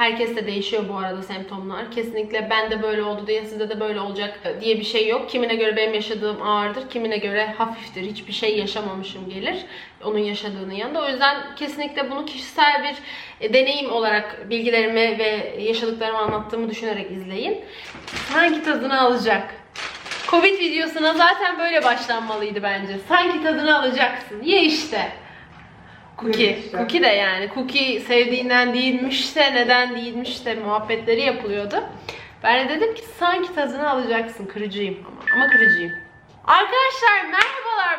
herkeste değişiyor bu arada semptomlar. Kesinlikle ben de böyle oldu diye sizde de böyle olacak diye bir şey yok. Kimine göre benim yaşadığım ağırdır, kimine göre hafiftir. Hiçbir şey yaşamamışım gelir onun yaşadığının yanında. O yüzden kesinlikle bunu kişisel bir e, deneyim olarak bilgilerimi ve yaşadıklarımı anlattığımı düşünerek izleyin. Sanki tadını alacak. Covid videosuna zaten böyle başlanmalıydı bence. Sanki tadını alacaksın. Ye işte. Cookie. İşte. Cookie de yani. Cookie sevdiğinden değilmiş de neden değilmiş de muhabbetleri yapılıyordu. Ben de dedim ki sanki tadını alacaksın. Kırıcıyım ama. Ama kırıcıyım. Arkadaşlar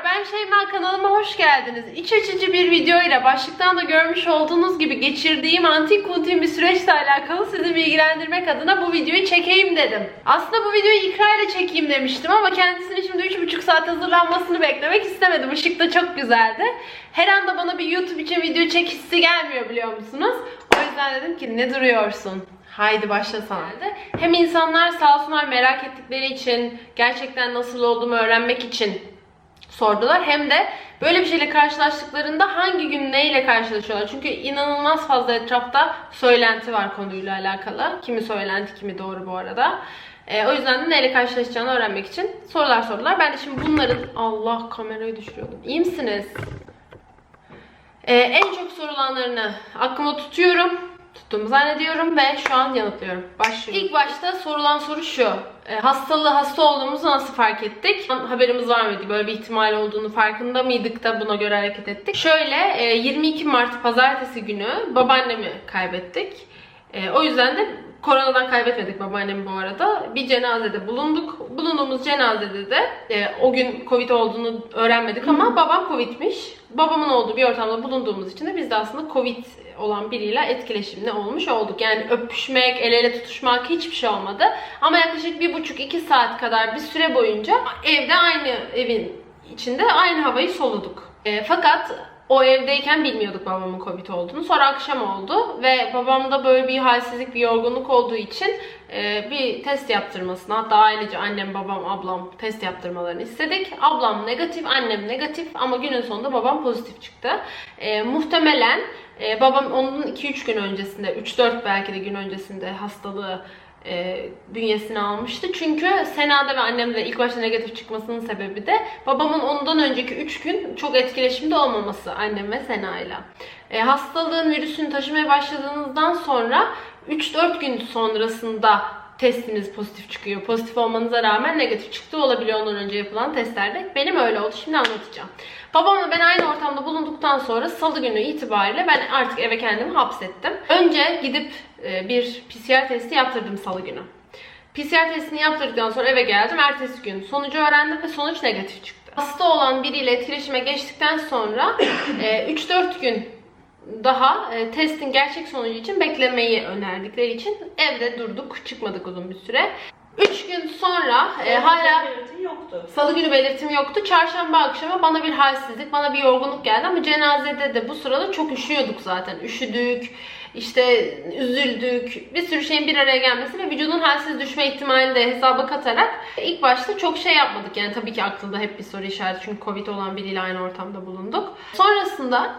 merhabalar ben Şeyma kanalıma hoş geldiniz. İç açıcı bir video ile başlıktan da görmüş olduğunuz gibi geçirdiğim antik kuntin bir süreçle alakalı sizi bilgilendirmek adına bu videoyu çekeyim dedim. Aslında bu videoyu ikra ile çekeyim demiştim ama kendisini şimdi 3,5 saat hazırlanmasını beklemek istemedim. Işık da çok güzeldi. Her anda bana bir YouTube için video çek hissi gelmiyor biliyor musunuz? O yüzden dedim ki ne duruyorsun? Haydi başlasana. Hem insanlar sağ olsunlar merak ettikleri için, gerçekten nasıl olduğumu öğrenmek için sordular. Hem de böyle bir şeyle karşılaştıklarında hangi gün neyle karşılaşıyorlar. Çünkü inanılmaz fazla etrafta söylenti var konuyla alakalı. Kimi söylenti, kimi doğru bu arada. Ee, o yüzden de neyle karşılaşacağını öğrenmek için sorular sordular. Ben de şimdi bunların... Allah kamerayı düşürüyordum. İyi misiniz? Ee, en çok sorulanlarını aklıma tutuyorum. Tuttuğumu zannediyorum ve şu an yanıtlıyorum. Başlıyorum. İlk başta sorulan soru şu. Ee, hastalığı hasta olduğumuzu nasıl fark ettik? Haberimiz var mıydı? Böyle bir ihtimal olduğunu farkında mıydık da buna göre hareket ettik? Şöyle e, 22 Mart pazartesi günü babaannemi kaybettik. E, o yüzden de koronadan kaybetmedik babaannemi bu arada. Bir cenazede bulunduk. Bulunduğumuz cenazede de e, o gün Covid olduğunu öğrenmedik ama babam Covid'miş. Babamın olduğu bir ortamda bulunduğumuz için de biz de aslında Covid olan biriyle etkileşimli olmuş olduk. Yani öpüşmek, el ele tutuşmak hiçbir şey olmadı. Ama yaklaşık bir buçuk iki saat kadar bir süre boyunca evde aynı evin içinde aynı havayı soluduk. E, fakat o evdeyken bilmiyorduk babamın Covid olduğunu. Sonra akşam oldu ve babamda böyle bir halsizlik, bir yorgunluk olduğu için e, bir test yaptırmasını, hatta ailece annem, babam, ablam test yaptırmalarını istedik. Ablam negatif, annem negatif ama günün sonunda babam pozitif çıktı. E, muhtemelen e, babam onun 2-3 gün öncesinde, 3-4 belki de gün öncesinde hastalığı e, bünyesine almıştı. Çünkü Sena'da ve annemde ilk başta negatif çıkmasının sebebi de babamın ondan önceki 3 gün çok etkileşimde olmaması annem ve Sena'yla. E, hastalığın virüsünü taşımaya başladığınızdan sonra 3-4 gün sonrasında testiniz pozitif çıkıyor. Pozitif olmanıza rağmen negatif çıktı olabiliyor ondan önce yapılan testlerde. Benim öyle oldu. Şimdi anlatacağım. Babamla ben aynı ortamda bulunduktan sonra salı günü itibariyle ben artık eve kendimi hapsettim. Önce gidip bir PCR testi yaptırdım salı günü. PCR testini yaptırdıktan sonra eve geldim. Ertesi gün sonucu öğrendim ve sonuç negatif çıktı. Hasta olan biriyle etkileşime geçtikten sonra e, 3-4 gün daha e, testin gerçek sonucu için beklemeyi önerdikleri için evde durduk. Çıkmadık uzun bir süre. 3 gün sonra e, hala yoktu. Salı günü belirtim yoktu. Çarşamba akşamı bana bir halsizlik, bana bir yorgunluk geldi ama cenazede de bu sırada çok üşüyorduk zaten. Üşüdük, işte üzüldük. Bir sürü şeyin bir araya gelmesi ve vücudun halsiz düşme ihtimalini de hesaba katarak ilk başta çok şey yapmadık. Yani tabii ki aklında hep bir soru işareti çünkü Covid olan biriyle aynı ortamda bulunduk. Sonrasında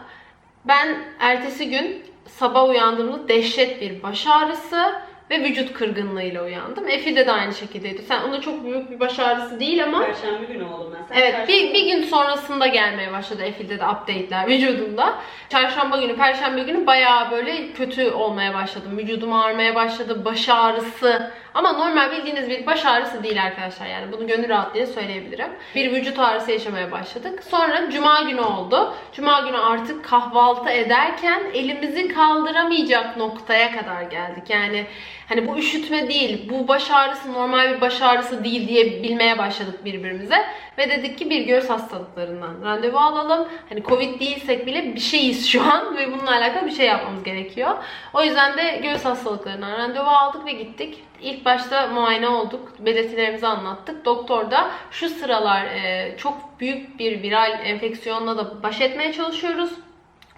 ben ertesi gün sabah uyandığımda dehşet bir baş ağrısı ve vücut kırgınlığıyla uyandım. Efi'de de aynı şekildeydi. Sen ona çok büyük bir baş ağrısı değil ama Perşembe günü oldum ben. Sen Evet bir, bir gün sonrasında gelmeye başladı Efil'de de update'ler vücudumda. Çarşamba günü, perşembe günü bayağı böyle kötü olmaya başladım. Vücudum ağrımaya başladı, baş ağrısı. Ama normal bildiğiniz bir baş ağrısı değil arkadaşlar yani bunu gönül rahatlığıyla söyleyebilirim. Bir vücut ağrısı yaşamaya başladık. Sonra cuma günü oldu. Cuma günü artık kahvaltı ederken elimizi kaldıramayacak noktaya kadar geldik. Yani hani bu üşütme değil, bu baş ağrısı normal bir baş ağrısı değil diye bilmeye başladık birbirimize. Ve dedik ki bir göğüs hastalıklarından randevu alalım. Hani Covid değilsek bile bir şeyiz şu an ve bununla alakalı bir şey yapmamız gerekiyor. O yüzden de göğüs hastalıklarından randevu aldık ve gittik. İlk başta muayene olduk. Belirtilerimizi anlattık. Doktor da şu sıralar e, çok büyük bir viral enfeksiyonla da baş etmeye çalışıyoruz.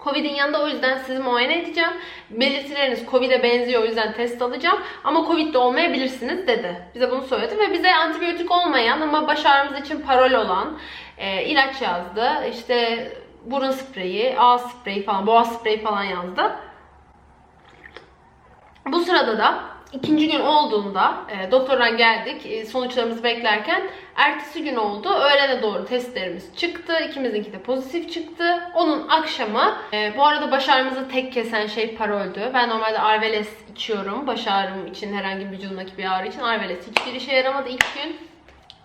Covid'in yanında o yüzden sizi muayene edeceğim. Belirtileriniz Covid'e benziyor o yüzden test alacağım. Ama Covid de olmayabilirsiniz dedi. Bize bunu söyledi ve bize antibiyotik olmayan ama baş ağrımız için parol olan e, ilaç yazdı. İşte burun spreyi, ağız spreyi falan, boğaz spreyi falan yazdı. Bu sırada da ikinci gün olduğunda e, doktordan geldik. E, sonuçlarımızı beklerken ertesi gün oldu. Öğlene doğru testlerimiz çıktı. İkimizinki de pozitif çıktı. Onun akşamı e, bu arada baş ağrımızı tek kesen şey paroldü. Ben normalde Arveles içiyorum. Baş ağrım için herhangi bir vücudumdaki bir ağrı için Arveles hiçbir işe yaramadı ilk gün.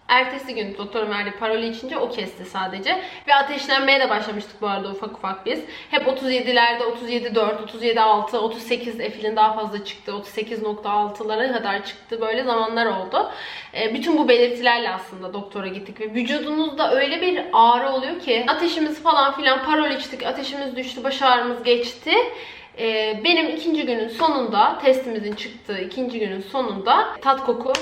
Ertesi gün doktorun verdiği paroli içince o kesti sadece. Ve ateşlenmeye de başlamıştık bu arada ufak ufak biz. Hep 37'lerde 37.4, 37.6, 38 efilin daha fazla çıktı. 38.6'lara kadar çıktı. Böyle zamanlar oldu. E, bütün bu belirtilerle aslında doktora gittik. Ve vücudunuzda öyle bir ağrı oluyor ki ateşimiz falan filan parol içtik. Ateşimiz düştü, baş ağrımız geçti. E, benim ikinci günün sonunda, testimizin çıktığı ikinci günün sonunda tat koku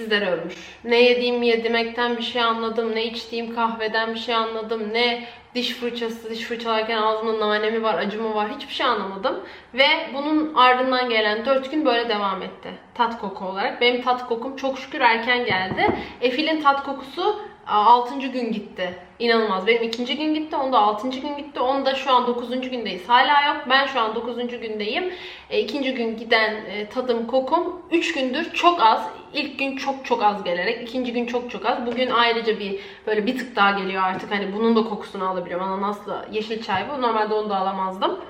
sizlere örmüş. Ne yediğim yedimekten bir şey anladım, ne içtiğim kahveden bir şey anladım, ne diş fırçası, diş fırçalarken ağzımda nane mi var, acı mı var hiçbir şey anlamadım. Ve bunun ardından gelen 4 gün böyle devam etti. Tat koku olarak. Benim tat kokum çok şükür erken geldi. Efil'in tat kokusu 6. gün gitti. İnanılmaz. Benim ikinci gün gitti. Onda 6. gün gitti. Onda şu an 9. gündeyiz. Hala yok. Ben şu an 9. gündeyim. E, gün giden e, tadım kokum 3 gündür çok az. İlk gün çok çok az gelerek. ikinci gün çok çok az. Bugün ayrıca bir böyle bir tık daha geliyor artık. Hani bunun da kokusunu alabiliyorum. Ananasla yeşil çay bu. Normalde onu da alamazdım.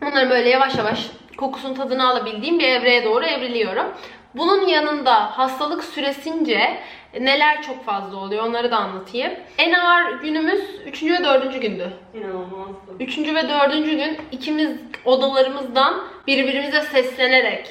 Bunları böyle yavaş yavaş kokusun tadını alabildiğim bir evreye doğru evriliyorum. Bunun yanında hastalık süresince neler çok fazla oluyor onları da anlatayım. En ağır günümüz 3. ve 4. gündü. İnanılmazdı. Üçüncü ve dördüncü gün ikimiz odalarımızdan birbirimize seslenerek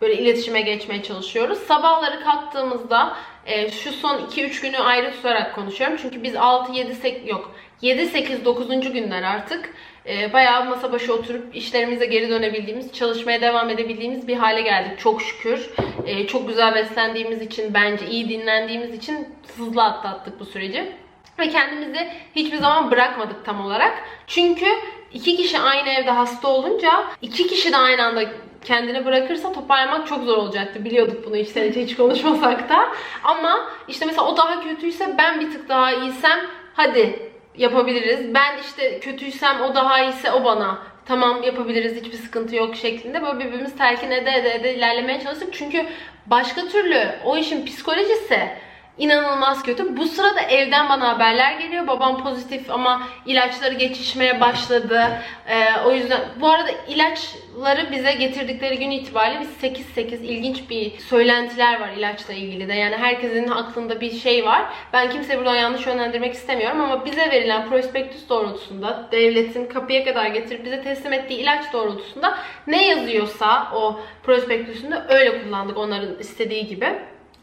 böyle iletişime geçmeye çalışıyoruz. Sabahları kalktığımızda e, şu son 2-3 günü ayrı tutarak konuşuyorum. Çünkü biz 6, 7, 8 yok 7, 8, 9. günler artık e, bayağı masa başı oturup işlerimize geri dönebildiğimiz, çalışmaya devam edebildiğimiz bir hale geldik. Çok şükür. E, çok güzel beslendiğimiz için, bence iyi dinlendiğimiz için hızlı atlattık bu süreci. Ve kendimizi hiçbir zaman bırakmadık tam olarak. Çünkü iki kişi aynı evde hasta olunca iki kişi de aynı anda kendini bırakırsa toparlamak çok zor olacaktı. Biliyorduk bunu içe hiç konuşmasak da. Ama işte mesela o daha kötüyse ben bir tık daha iyiysem hadi yapabiliriz. Ben işte kötüysem o daha iyiyse o bana tamam yapabiliriz hiçbir sıkıntı yok şeklinde böyle birbirimiz telkin ede ede ede ilerlemeye çalıştık. Çünkü başka türlü o işin psikolojisi inanılmaz kötü. Bu sırada evden bana haberler geliyor. Babam pozitif ama ilaçları geçişmeye başladı. Ee, o yüzden bu arada ilaçları bize getirdikleri gün itibariyle biz 8-8 ilginç bir söylentiler var ilaçla ilgili de. Yani herkesin aklında bir şey var. Ben kimseyi buradan yanlış yönlendirmek istemiyorum ama bize verilen prospektüs doğrultusunda devletin kapıya kadar getirip bize teslim ettiği ilaç doğrultusunda ne yazıyorsa o prospektüsünde öyle kullandık onların istediği gibi.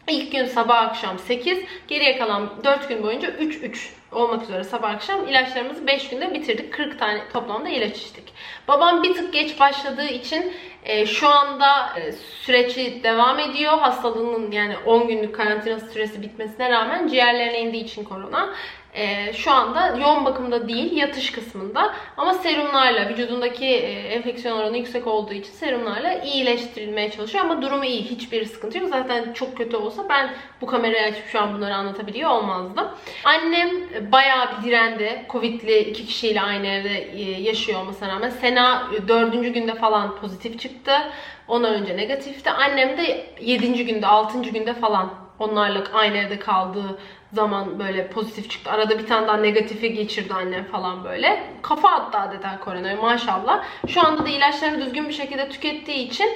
İlk gün sabah akşam 8, geriye kalan 4 gün boyunca 3-3 olmak üzere sabah akşam ilaçlarımızı 5 günde bitirdik. 40 tane toplamda ilaç içtik. Babam bir tık geç başladığı için e, şu anda e, süreci devam ediyor. Hastalığının yani 10 günlük karantina süresi bitmesine rağmen ciğerlerine indiği için korona. E, şu anda yoğun bakımda değil, yatış kısmında ama serumlarla, vücudundaki e, enfeksiyon oranı yüksek olduğu için serumlarla iyileştirilmeye çalışıyor ama durumu iyi, hiçbir sıkıntı yok. Zaten çok kötü olsa ben bu kamerayı açıp şu an bunları anlatabiliyor olmazdım. Annem bayağı bir direndi. Covid'li iki kişiyle aynı evde e, yaşıyor olmasına rağmen. Sena dördüncü günde falan pozitif çıktı. Ondan önce negatifti. Annem de yedinci günde, altıncı günde falan onlarla aynı evde kaldığı zaman böyle pozitif çıktı. Arada bir tane daha negatifi geçirdi annem falan böyle. Kafa attı adeta koronaya maşallah. Şu anda da ilaçlarını düzgün bir şekilde tükettiği için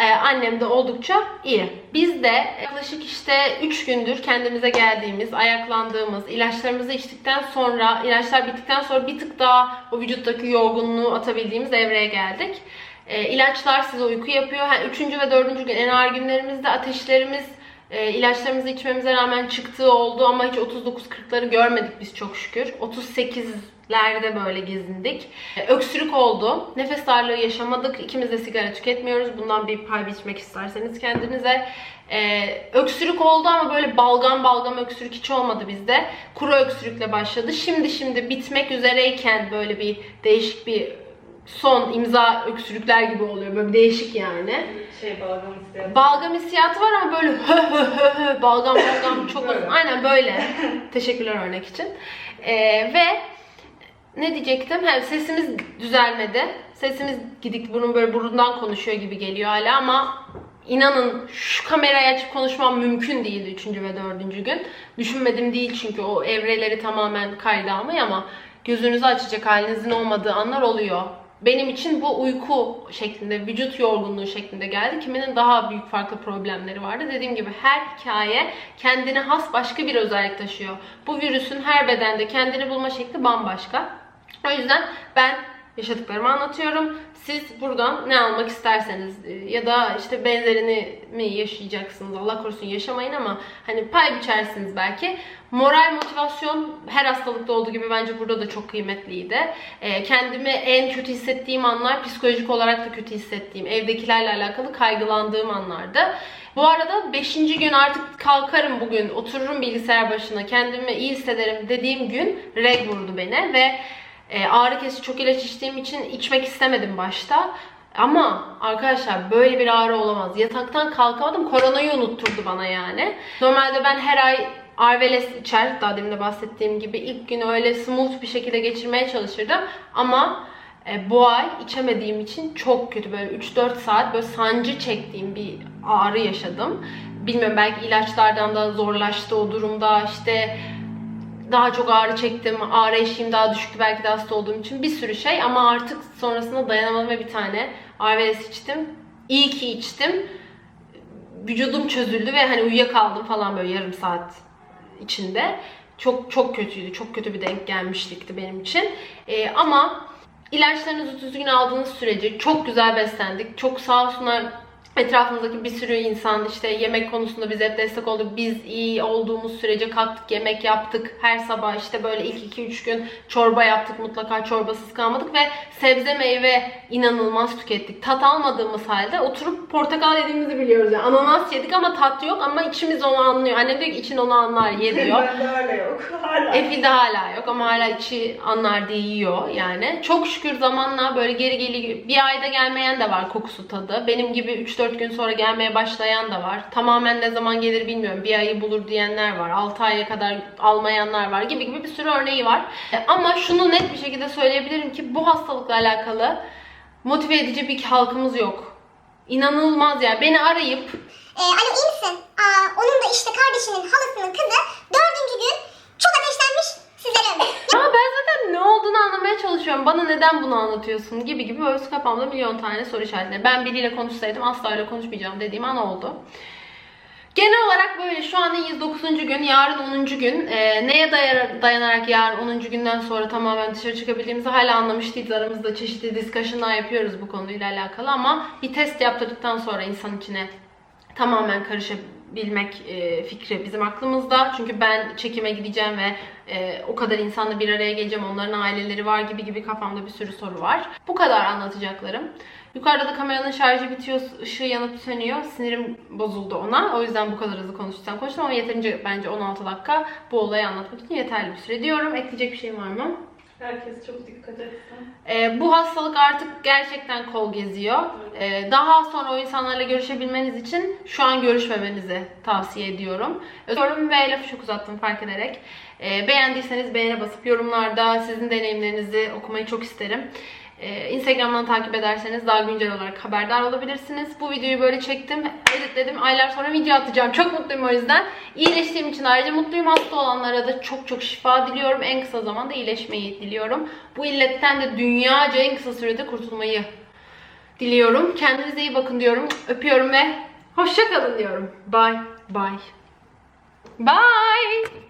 e, annem de oldukça iyi. Biz de yaklaşık işte 3 gündür kendimize geldiğimiz, ayaklandığımız, ilaçlarımızı içtikten sonra, ilaçlar bittikten sonra bir tık daha o vücuttaki yorgunluğu atabildiğimiz evreye geldik. E, ilaçlar size uyku yapıyor. Yani üçüncü ve dördüncü gün en ağır günlerimizde ateşlerimiz e, ilaçlarımızı içmemize rağmen çıktığı oldu ama hiç 39-40'ları görmedik biz çok şükür. 38'lerde böyle gezindik. E, öksürük oldu. Nefes darlığı yaşamadık. İkimiz de sigara tüketmiyoruz. Bundan bir pay biçmek isterseniz kendinize. E, öksürük oldu ama böyle balgam balgam öksürük hiç olmadı bizde. Kuru öksürükle başladı. Şimdi şimdi bitmek üzereyken böyle bir değişik bir son imza öksürükler gibi oluyor. Böyle değişik yani. Şey balgam isteyen. Balgam hissiyatı var ama böyle hö hö hö hö balgam balgam çok Böyle. aynen böyle. Teşekkürler örnek için. Ee, ve ne diyecektim? Ha, sesimiz düzelmedi. Sesimiz gidik bunun böyle burundan konuşuyor gibi geliyor hala ama inanın şu kamerayı açıp konuşmam mümkün değildi 3. ve 4. gün. Düşünmedim değil çünkü o evreleri tamamen kayda almayı ama gözünüzü açacak halinizin olmadığı anlar oluyor. Benim için bu uyku şeklinde, vücut yorgunluğu şeklinde geldi. Kiminin daha büyük farklı problemleri vardı. Dediğim gibi her hikaye kendine has başka bir özellik taşıyor. Bu virüsün her bedende kendini bulma şekli bambaşka. O yüzden ben yaşadıklarımı anlatıyorum. Siz buradan ne almak isterseniz e, ya da işte benzerini mi yaşayacaksınız Allah korusun yaşamayın ama hani pay biçersiniz belki. Moral motivasyon her hastalıkta olduğu gibi bence burada da çok kıymetliydi. E, kendimi en kötü hissettiğim anlar psikolojik olarak da kötü hissettiğim, evdekilerle alakalı kaygılandığım anlardı. Bu arada 5. gün artık kalkarım bugün, otururum bilgisayar başına, kendimi iyi hissederim dediğim gün reg vurdu beni ve e, ağrı kesici çok ilaç içtiğim için içmek istemedim başta. Ama arkadaşlar böyle bir ağrı olamaz. Yataktan kalkamadım. Koronayı unutturdu bana yani. Normalde ben her ay Arveles içer. Daha demin de bahsettiğim gibi ilk günü öyle smooth bir şekilde geçirmeye çalışırdım. Ama e, bu ay içemediğim için çok kötü böyle 3-4 saat böyle sancı çektiğim bir ağrı yaşadım. Bilmiyorum belki ilaçlardan da zorlaştı o durumda işte daha çok ağrı çektim, ağrı eşiğim daha düşüktü belki de hasta olduğum için bir sürü şey ama artık sonrasında dayanamadım ve bir tane Arveles içtim. İyi ki içtim. Vücudum çözüldü ve hani uyuyakaldım falan böyle yarım saat içinde. Çok çok kötüydü. Çok kötü bir denk gelmişlikti benim için. Ee, ama ilaçlarınızı düzgün aldığınız sürece çok güzel beslendik. Çok sağ olsunlar etrafımızdaki bir sürü insan işte yemek konusunda bize hep destek oldu. Biz iyi olduğumuz sürece kalktık, yemek yaptık. Her sabah işte böyle ilk 2-3 gün çorba yaptık. Mutlaka çorbasız kalmadık ve sebze meyve inanılmaz tükettik. Tat almadığımız halde oturup portakal yediğimizi biliyoruz. Yani ananas yedik ama tat yok ama içimiz onu anlıyor. Annem diyor ki için onu anlar ye diyor. Bende hala yok. Hala. Efi de hala yok ama hala içi anlar diye yiyor yani. Çok şükür zamanla böyle geri geli bir ayda gelmeyen de var kokusu tadı. Benim gibi 3-4 gün sonra gelmeye başlayan da var. Tamamen ne zaman gelir bilmiyorum. Bir ayı bulur diyenler var. 6 aya kadar almayanlar var gibi gibi bir sürü örneği var. E, Ama şunu net bir şekilde söyleyebilirim ki bu hastalıkla alakalı motive edici bir halkımız yok. İnanılmaz yani. Beni arayıp Ee, alo iyi misin? Aa, onun da işte kardeşinin halasının kızı dördüncü gün çok ateşlenmiş sizlere ölmüş. Ya ben zaten ne olduğunu anlamaya çalışıyorum. Bana neden bunu anlatıyorsun gibi gibi böyle kafamda milyon tane soru işaretleri. Ben biriyle konuşsaydım asla öyle konuşmayacağım dediğim an oldu. Genel olarak böyle şu an 109. gün, yarın 10. gün. Ee, neye dayanarak yarın 10. günden sonra tamamen dışarı çıkabildiğimizi hala anlamış değiliz. Aramızda çeşitli discussion'lar yapıyoruz bu konuyla alakalı ama bir test yaptırdıktan sonra insan içine tamamen karışabilmek e, fikri bizim aklımızda. Çünkü ben çekime gideceğim ve e, o kadar insanla bir araya geleceğim. Onların aileleri var gibi gibi kafamda bir sürü soru var. Bu kadar anlatacaklarım. Yukarıda da kameranın şarjı bitiyor, ışığı yanıp sönüyor. Sinirim bozuldu ona. O yüzden bu kadar hızlı konuştuysam konuştum ama yeterince bence 16 dakika bu olayı anlatmak için yeterli bir süre diyorum. Ekleyecek bir şeyim var mı? Herkes çok dikkat etsin. Ee, bu hastalık artık gerçekten kol geziyor. Ee, daha sonra o insanlarla görüşebilmeniz için şu an görüşmemenizi tavsiye ediyorum. Öpüyorum ve lafı çok uzattım fark ederek. Ee, beğendiyseniz beğene basıp yorumlarda sizin deneyimlerinizi okumayı çok isterim. Ee, Instagram'dan takip ederseniz daha güncel olarak haberdar olabilirsiniz. Bu videoyu böyle çektim, editledim. Aylar sonra video atacağım. Çok mutluyum o yüzden. İyileştiğim için ayrıca mutluyum. Hasta olanlara da çok çok şifa diliyorum. En kısa zamanda iyileşmeyi diliyorum. Bu illetten de dünyaca en kısa sürede kurtulmayı diliyorum. Kendinize iyi bakın diyorum. Öpüyorum ve hoşça kalın diyorum. Bye bye. Bye.